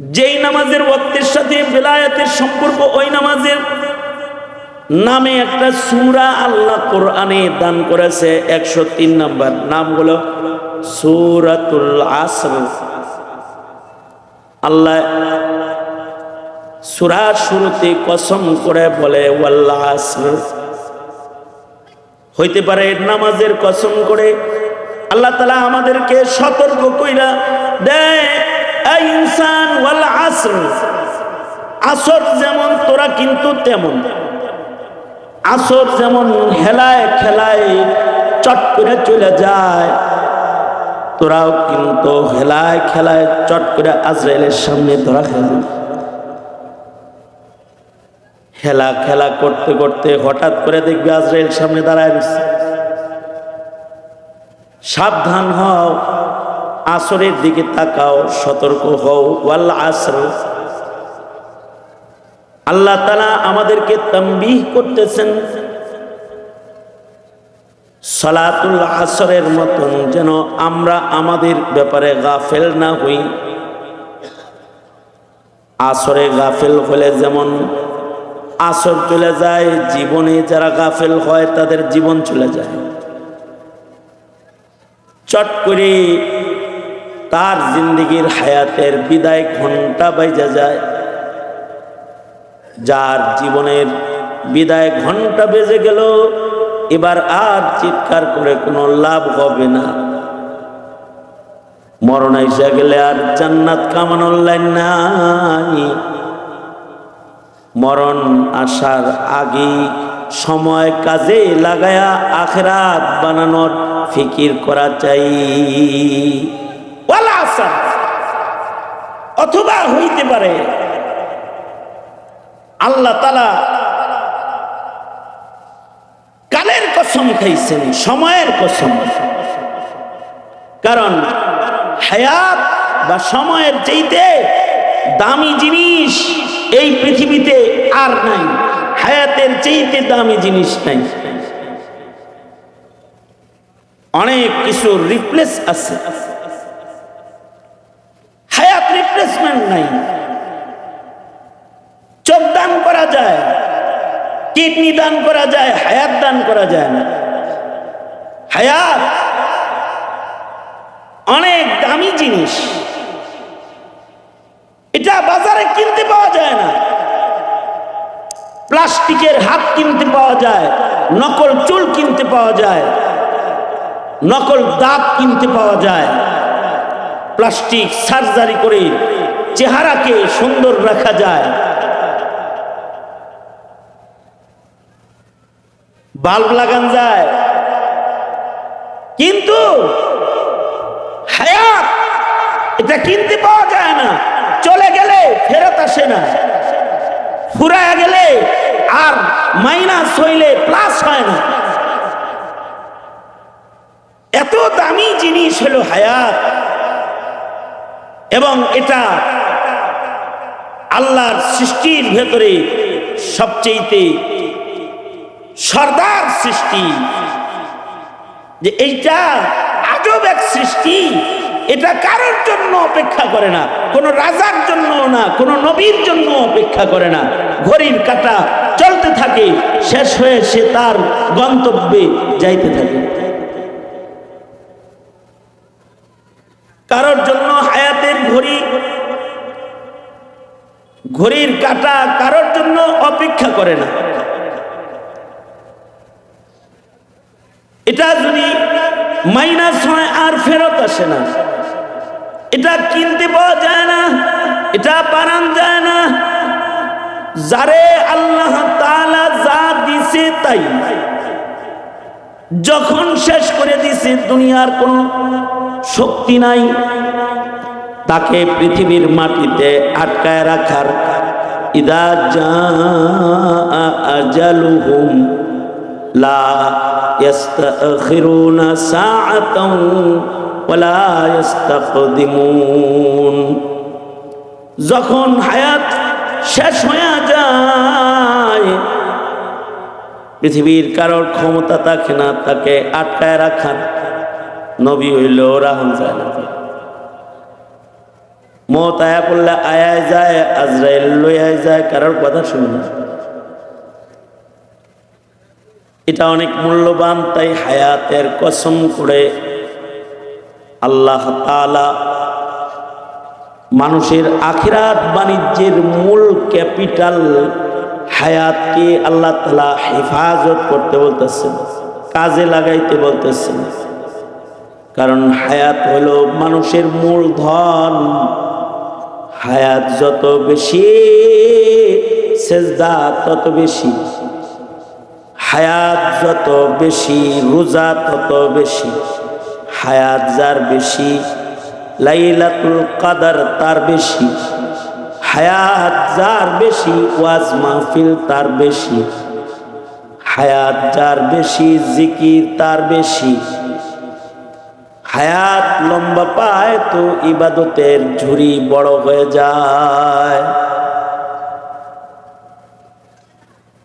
যেই নামাজের ওয়াক্তের সাথে বেলায়াতের সম্পর্ক, ওই নামাজের নামে একটা সুরা আল্লাহ কোরআনে দান করেছে, একশো তিন নম্বর। নাম হলো সুরাতুল আসর। আল্লাহ সুরার শুরুতে কসম করে বলে ওয়াল্লাহ আসর। হইতে পারে নামাজের কসম করে, আল্লাহ তালা আমাদেরকে সতর্ক কইরা দেয়। ইনসান ওয়াল আসর আসর যেমন তোরা কিন্তু তেমন। আসর যেমন হেলায় খেলায় চট করে চলে যায়, তোরাও কিন্তু হেলায় খেলায় চট করে আজরাইলের সামনে তোরা খেলে খেলা খেলা করতে করতে হঠাৎ করে দেখবি আজরাইল সামনে দাঁড়ায় সাবধান হও আসরের দিকে তাকাও, সতর্ক হও। ওয়াল আসর। আল্লাহ তালা আমাদেরকে তম্বিহ করতেছেন। সলাতুল আসরের মতন যেন আমরা আমাদের ব্যাপারে গাফেল না হই। আসরে গাফেল হলে যেমন আসর চলে যায়, জীবনে যারা গাফেল হয় তাদের জীবন চলে যায়। চট করে তার জিন্দগির হায়াতের বিদায় ঘণ্টা বাইজা যায়। যার জীবনের বিদায় ঘণ্টা বেজে গেল, এবার আর চিৎকার করে কোনো লাভ হবে না। মরণ এসে গেলে আর জান্নাত কামানোর লাইন নাই। মরণ আসার আগে সময় কাজে লাগায়া আখরাত বানানোর ফিকির করা চাই। অথবা হইতে পারে, আল্লাহ তালা কালের কসম খাইছেন, সময়ের কসম। কারণ হায়াত বা সময়ের চাইতে দামি জিনিস এই পৃথিবীতে আর নাই, হায়াতের চাইতে দামি জিনিস নাই। অনেক কিছু রিপ্লেস আছে হায়াত রিপ্লেসমেন্ট নাই। চোখ দান করা যায়, কিডনি দান করা যায়, হায়াত দান করা যায় না। হায়াত অনেক দামি জিনিস। এটা বাজারে কিনতে পাওয়া যায় না। প্লাস্টিকের হাত কিনতে পাওয়া যায়, নকল চুল কিনতে পাওয়া যায়, নকল দাঁত কিনতে পাওয়া যায়। প্লাস্টিক সার্জারি করে চেহারাকে সুন্দর রাখা যায়। বাল্ব লাগান যায়। কিন্তু হায়াত, এটা কিনতে পাওয়া যায় না। চলে গেলে ফেরত আসে না। ফুরায় গেলে আর মাইনাস হইলে প্লাস হয় না। এত দামি জিনিস হলো হায়াত। এবং এটা আল্লাহর সৃষ্টির ভেতরে সবচেয়েতে সর্দার সৃষ্টি। যে এইটা আজব এক সৃষ্টি, এটা কারোর জন্য অপেক্ষা করে না, কোনো রাজার জন্য না, কোনো নবীর জন্য অপেক্ষা করে না। ঘড়ির কাটা চলতে থাকে, শেষ হয়ে সে তার গন্তব্যে যাইতে থাকে। কারোর জন্য ঘড়ির কাটা কারোর জন্য অপেক্ষা করে না। এটা যদি মাইনাস হয় আর ফেরত আসে না। এটা কিনতে পাওয়া যায় না, এটা বানান যায় না। যারে আল্লাহ তাআলা যা দিছে তাই। যখন শেষ করে দিছে, দুনিয়ার কোনো শক্তি নাই। তাকে পৃথিবীর মাটিতে আটকায় রাখার ইদা আজালুহুম লা يستأخرون ساعة ولا يستقدمون যখন হায়াত শেষ হয়ে যায় পৃথিবীর কারোর ক্ষমতা থাকে না তাকে আটকায় রাখার নবী হইল রাহুল যায় না মত আয়া পড়লে আয়ায় যায়, আজরাইল লইয়ায় যায়, কারোর কথা শুনে না। এটা অনেক মূল্যবান, তাই হায়াতের কসম করে আল্লাহ তাআলা মানুষের আখিরাত বাণিজ্যের মূল ক্যাপিটাল হায়াতকে আল্লাহ তালা হেফাজত করতে বলতেছেন, কাজে লাগাইতে বলতেছেন। কারণ হায়াত হলো মানুষের মূল ধন হায়াত যত বেশি, সেজদা তত বেশি। হায়াত যত বেশি, রোজা তত বেশি। হায়াত যার বেশি, লাইলাতুল কাদার তার বেশি। হায়াত যার বেশি, ওয়াজ মাহফিল তার বেশি। হায়াত যার বেশি, জিকির তার বেশি। হায়াত লম্বা পায় তো ইবাদতের ঝুরি বড় হয়ে যায়।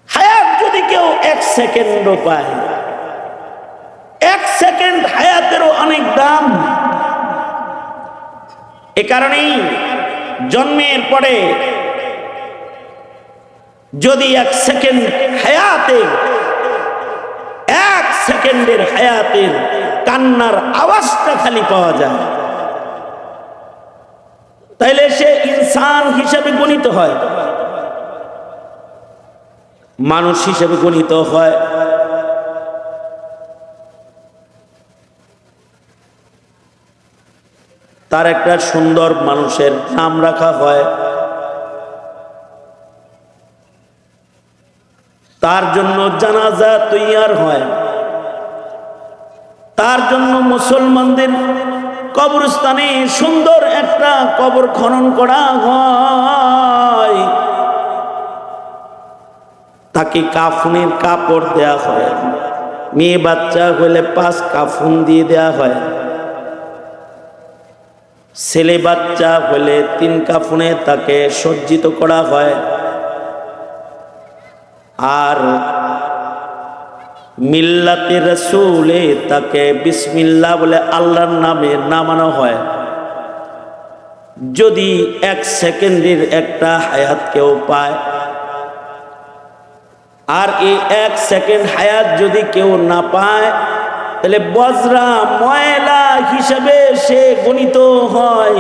হায়াত যদি কেউ এক সেকেন্ডও পায়, এক সেকেন্ড হায়াতেরও অনেক দাম। এ কারণেই জন্মের পরে যদি এক সেকেন্ড হায়াতে এক সেকেন্ডের হায়াতের কান্নার আওয়াজটা খালি পাওয়া যায়। তাইলে সে ইনসান হিসেবে গণিত হয়। মানুষ হিসেবে গণিত হয়। তার একটা সুন্দর মানুষের নাম রাখা হয়। তার জন্য জানাজা তৈয়ার হয়। তার জন্য মুসলমানদের কবরস্থানে সুন্দর একটা কবর খনন করা হয়। তাকে কাফনের কাপড় দেয়া হয়। মেয়ে বাচ্চা হলে পাঁচ কাফুন দিয়ে দেয়া হয়। ছেলে বাচ্চা হলে তিন কাফুনে তাকে সজ্জিত করা হয়। আর মিল্লাতে রসুলে তাকে বিসমিল্লা বলে আল্লাহর নামে নামানো হয়। যদি এক সেকেন্ডের একটা হায়াত কেউ পায়, আর এই এক সেকেন্ড হায়াত যদি কেউ না পায়, তাহলে বজরা ময়লা হিসেবে সে গণিত হয়,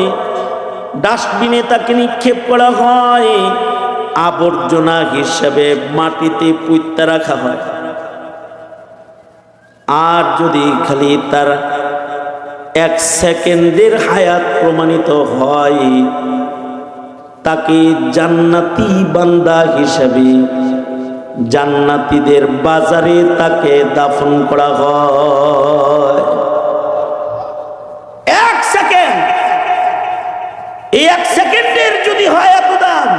ডাস্টবিনে তাকে নিক্ষেপ করা হয়, আবর্জনা হিসেবে মাটিতে পুঁততে রাখা হয়। আর যদি খালি তার এক সেকেন্ডের হায়াত প্রমাণিত হয়, তাকে জান্নাতি বান্দা হিসাবে জান্নাতীদের বাজারে তাকে দাফন করা হয়। এক সেকেন্ড। এই এক সেকেন্ডের যদি হয় এত দাম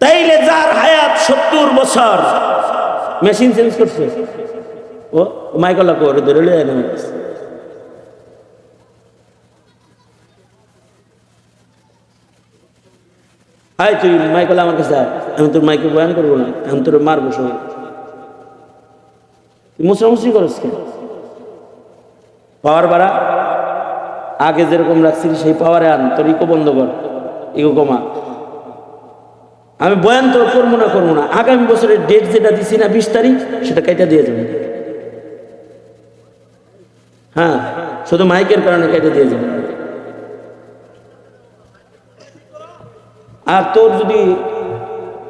তাইলে যার হায়াত সত্তর বছর মেশিন চেঞ্জ করছে। ও মাইকলা করে ধরে লিয়ে নেমে হাই, তুই মাইকেল আমার কাছে আমি তোর মাইকে বয়ান করব না, আমি তোর মারবো তুই মুসরামুসরি করিস কেন? পাওয়ার বাড়া। আগে যেরকম রাখছিলি সেই পাওয়ারে আন, তোর ইকো বন্ধ কর, ইকো কমা। আমি বয়ান তো করব না করব না। আগামী বছরের ডেট যেটা দিছি না, বিশ তারিখ, সেটা কেটে দিয়ে যাবে। হ্যাঁ শুধু মাইকের কারণে কেটে দিয়ে যাবে। আর তোর যদি,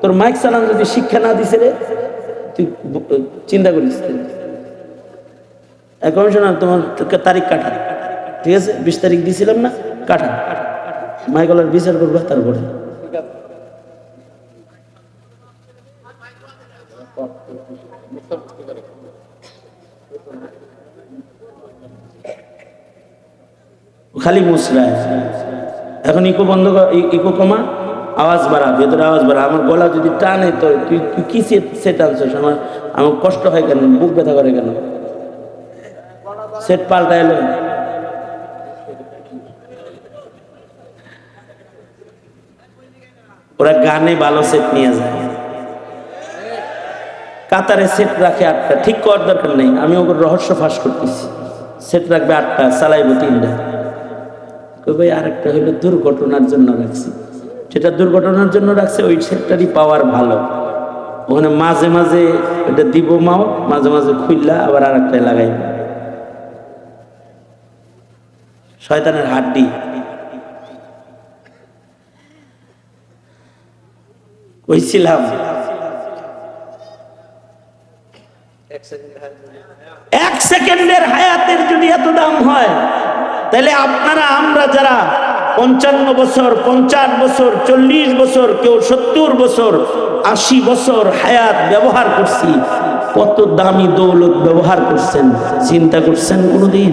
তোর মাইক চালান যদি শিক্ষা না দিছে রে, তুই চিন্তা করিস কমিশনার তোমার তোকে তারিখ কাটা ঠিক আছে? বিশ তারিখ দিছিলাম না কাটা মাইকলার বিচার করবা, তারপরে। খালি মুসরায়। এখন ইকো বন্ধ ইকো কমা, আওয়াজ বাড়া, ভেতরে আওয়াজ বাড়া। আমার গলা যদি টানে, তো তুই তুই কি সেট আনছিস? আমার আমার কষ্ট হয় কেন? বুক ব্যথা করে কেন? সেট পাল্টা এলো। ওরা গানে ভালো সেট নিয়ে যায়। কাতারে সেট রাখে আটটা। ঠিক করার দরকার নেই। আমি ওগুলো রহস্য ফাঁস করতেছি। সেট রাখবে আটটা, চালাইবো তিনটা। ভাই, আরেকটা হইল দুর্ঘটনার জন্য রাখছি। যেটা দুর্ঘটনার জন্য রাখছে, ওই সেক্টরই পাওয়ার ভালো। ওখানে মাঝে মাঝে এটা দিব মাও, মাঝে মাঝে খুললা আবার আর একটা লাগাই। শয়তানের হাড্ডি। কইছিলাম। এক সেকেন্ডের হায়াতের যদি এত দাম হয় তাহলে আপনারা, আমরা যারা পঞ্চান্ন বছর, পঞ্চাশ বছর, চল্লিশ বছর, কেউ সত্তর বছর, আশি বছর হায়াত ব্যবহার করছি, কত দামি দৌলত ব্যবহার করছেন, চিন্তা করছেন কোনোদিন?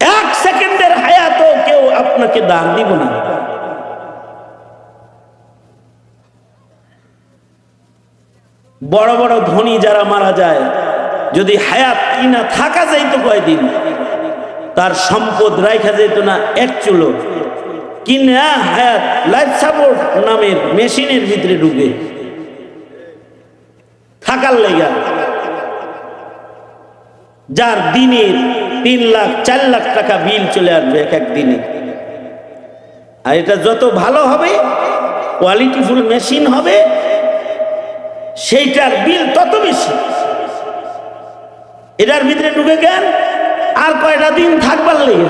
এক সেকেন্ডের হায়াতও কেউ আপনাকে দান দিব না। বড় বড় ধনী যারা মারা যায় যদি হায়াত কিনা থাকা যাইত কয়দিন, তার সম্পদ রাখা যেত না এক চুলো। কিনা হায়াত লাইফ সাপোর্ট নামের মেশিনের ভিতরে ঢুকে। থাকার লেগা। যার দিনে তিন লাখ, চার লাখ টাকা বিল চলে আসবে এক এক দিনে। আর এটা যত ভালো হবে কোয়ালিটিফুল মেশিন হবে, সেইটার বিল তত বেশি। এটার ভিতরে ঢুকে গেন আর কয়টা দিন থাকবার লেগে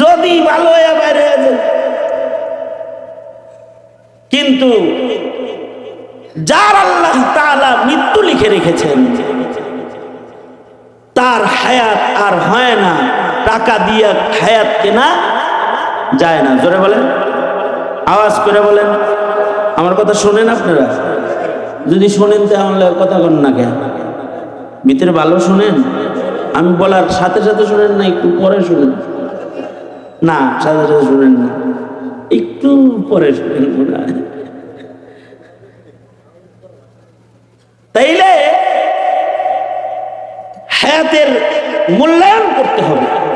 যদি ভালো হয়ে বাইরে কিন্তু যার আল্লাহ তাআলা মৃত্যু লিখে রেখেছেন, তার হায়াত আর হয় না, টাকা দিয়ে হায়াত কেনা যায় না। জোরে বলেন, আওয়াজ করে বলেন। আমার কথা শোনেন আপনারা? যদি শোনেন তাহলে কথা কন না কেন? ভিতরে ভালো শোনেন? আমি বলার সাথে সাথে শোনেন না, একটু পরে শোনেন। না, সাথে সাথে শোনেন না। একটু পরে শুনেন হয়। তাইলে হায়াতের মূল্যায়ন করতে হবে।